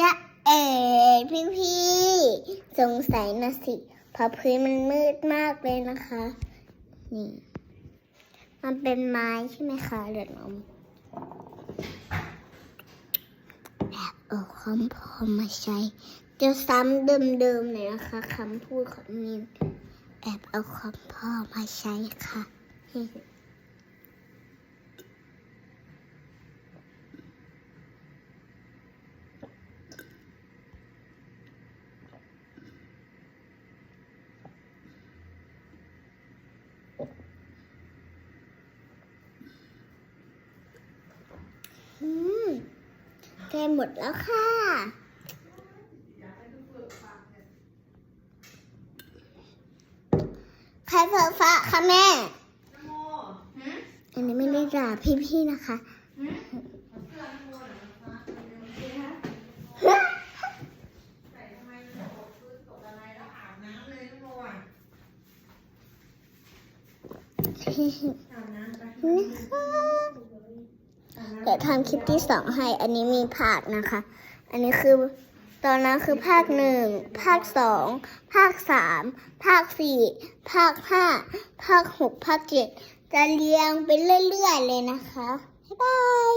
จะเอ๋พี่พี่ๆสงสัยนะสิเพราะพื้นมันมืดมากเลยนะคะ นี่ มันเป็นไม้ใช่ไหมคะเดือดนมแบบเอาคำพอมาใช้ จะซ้ำเดิมๆเลยนะคะคำพูดของมินแอบเอาคำพ่อมาใช้ค่ะ อืมใกล้หมดแล้วค่ะใครเปิดฟ้าคะแม่ อันนี้ไม่ได้ด่าพี่ๆนะคะ เดี๋ยวทำคลิปที่สองให้ อันนี้มีภาคนะคะ อันนี้คือตอนนั้นคือภาคหนึ่ง ภาคสอง ภาคสาม ภาคสี่ ภาคห้า ภาคหก ภาคเจ็ด จะเรียงไปเรื่อยๆเลยนะคะ บ๊ายบาย